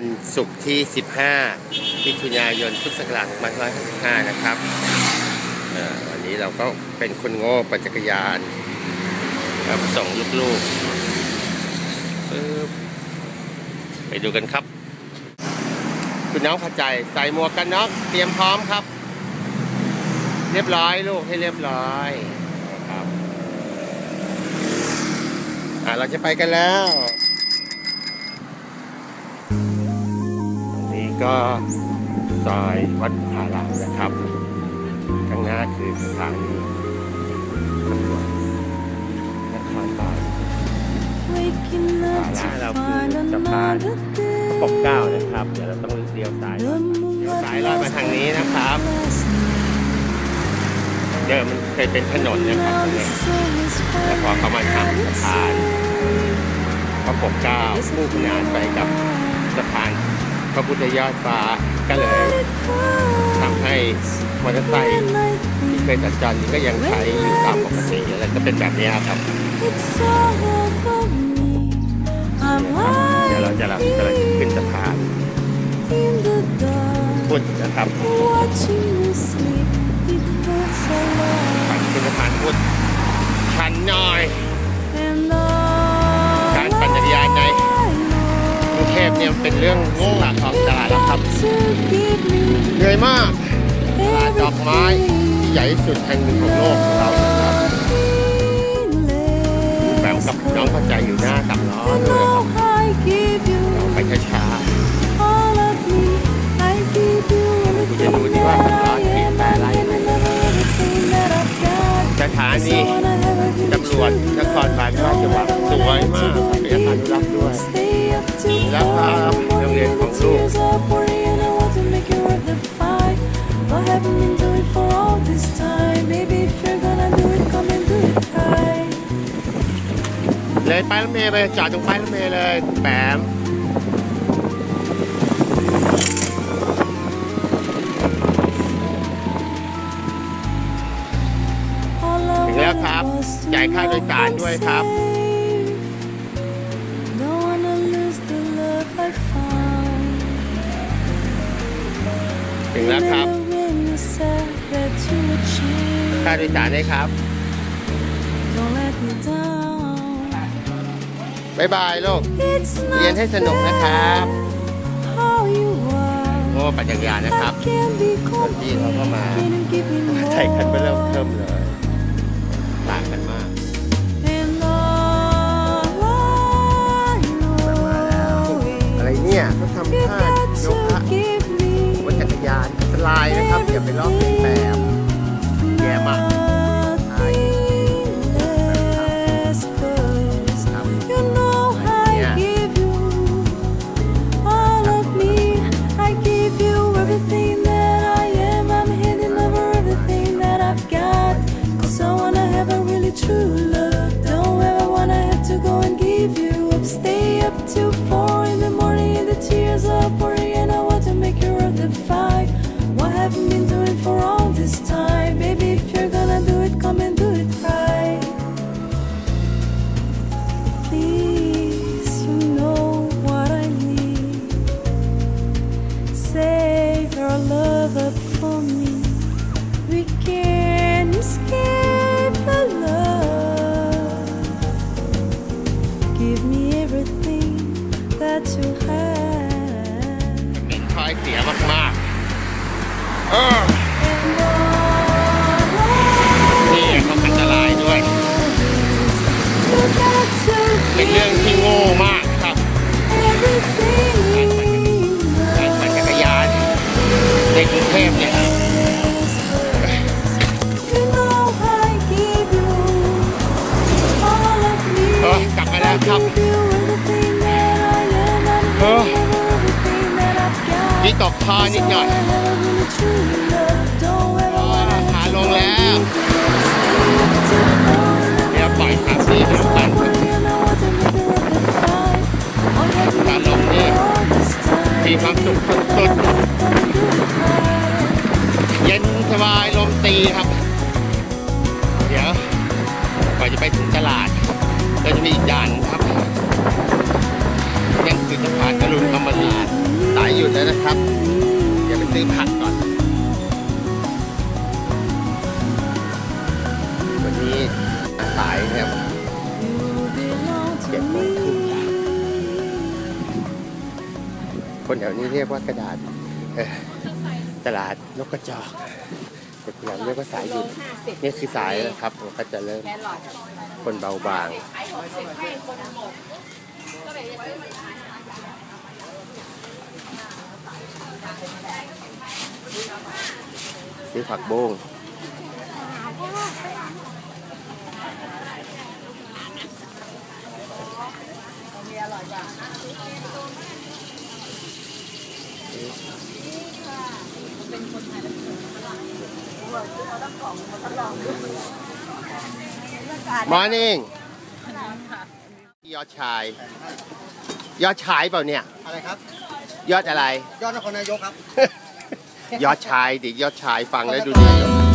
วันศุกร์ที่ 15 มิถุนายน พุทธศักราช2565นะครับวันนี้เราก็เป็นคนโง่ปั่นจักรยานครับส่งลูกๆปึ๊บไปดูกันครับ คุณน้องพอใจใส่หมวกกันน็อกเตรียมพร้อมครับ เรียบร้อยลูกให้เรียบร้อยนะครับ อะเราจะไปกันแล้ว ก็ซอยวัดผาลังนะครับ ข้างหน้าคือสถานีตำรวจนครบาล Waking up to Wala, alam ko find yung tapat. another day. ปกเก้านะครับ เดี๋ยวเราต้องเลี้ยวซ้ายเลี้ยวซ้ายลอดมาทางนี้นะครับเดิมมันเคยเป็นถนนนะครับตรงนี้แล้วพอเขามาทำสะพานพระปกเก้าคู่ขนานไปกับสะพาน พระพุทธยอดฟ้าก็เลยทำให้มอเตอร์ไซค์ที่เคยสัญจรนี้ก็ยังใช้อยู่ตามปกติแล้วก็เป็นแบบนี้ครับ It's all over me. I'm เดี๋ยวเราจะเราจะขึ้นสะพาน in the dark, พุทธนะครับ watching you sleep. It hurts a lot. ปั่นขึ้นสะพานพุทธชันหน่อย พเนี่ยมันเป็นเรื่องงงหลักของตลาดแล้วครับ know to give me เหนื่อยมากตลาดดอกไม้ที่ใหญ่ที่สุดแห่งหนึ่งของโลกของเรานะครับแบมกับน้องเข้าใจอยู่หน้าสามล้อด้วยครับ I give you ไปช้า all of me. I give you everything Kuya Ludi, that bakit I bakit am. pala I'm yun? giving everything that I've got. ๆสถานี So wanna have a good ตำรวจนครบาลราชวังสวยมากเป็นอาคารอนุรักษ์ด้วย ป้ายรถเมย์ไปจอดตรงป้ายรถเมย์เลยแปม All I ถึงแล้วครับ wanted was to จ่ายค่าโดยสารด้วยครับ Don't wanna lose the love I found. ถึงแล้วครับ Remember when you said that you would change. ค่าโดยสารด้วยครับ บ๊ายบายลูก It's เรียนให้สนุกนะครับ how you are. โง่ปั่นจักรยานนะครับ I can be คนที่เขาก็มา Can you give me more? ใส่คันเบอร์เริ่มเทิมเลย ต่างกันมาก And all I know อะไร is เนี่ยเขาทำ you've ท่า got โยคะ to give me บนจักรยานอันตรายนะครับอย่าไปลอก ในกรุงเทพเนี่ย You know I give you all of me. เออกลับมาแล้วครับ Give you everything that I am. I'm เออ everything that I've got. มีตกคอนิดหน่อย So I have a really true love. Don't ever อ๋อ wanna ขาลงแล้ว to fall in the เดี๋ยวปล่อยขาพี่เดี๋ยวปั่น morning and I want to make it worth the fight. All have ขาลงนี่ all this time. มีความสุขายลมตีครับ เดี๋ยวก่อนจะไปถึงตลาดก็จะมีอีกด่านครับนั่นคือสะพานอรุณอมรา Give นะครับ เดี๋ยวไปซื้อผักก่อน วันนี้สายเนี่ย You belong to เจ็ดโมงครึ่งคนแถวนี้เรียกว่ากระดาษเออตลาดนกกระจอก แต่ทีหลังเรียกว่าสายหยุดนี่คือสายนะครับมันก็จะเริ่มคนเบาบางซื้อผักบุ้ง มอร์นิ่งยอดชาย ยอดชายเปล่าเนี่ย อะไรครับ ยอดอะไร ยอดนครนายกครับ ยอดชายดิยอดชายฟังแล้วดูดี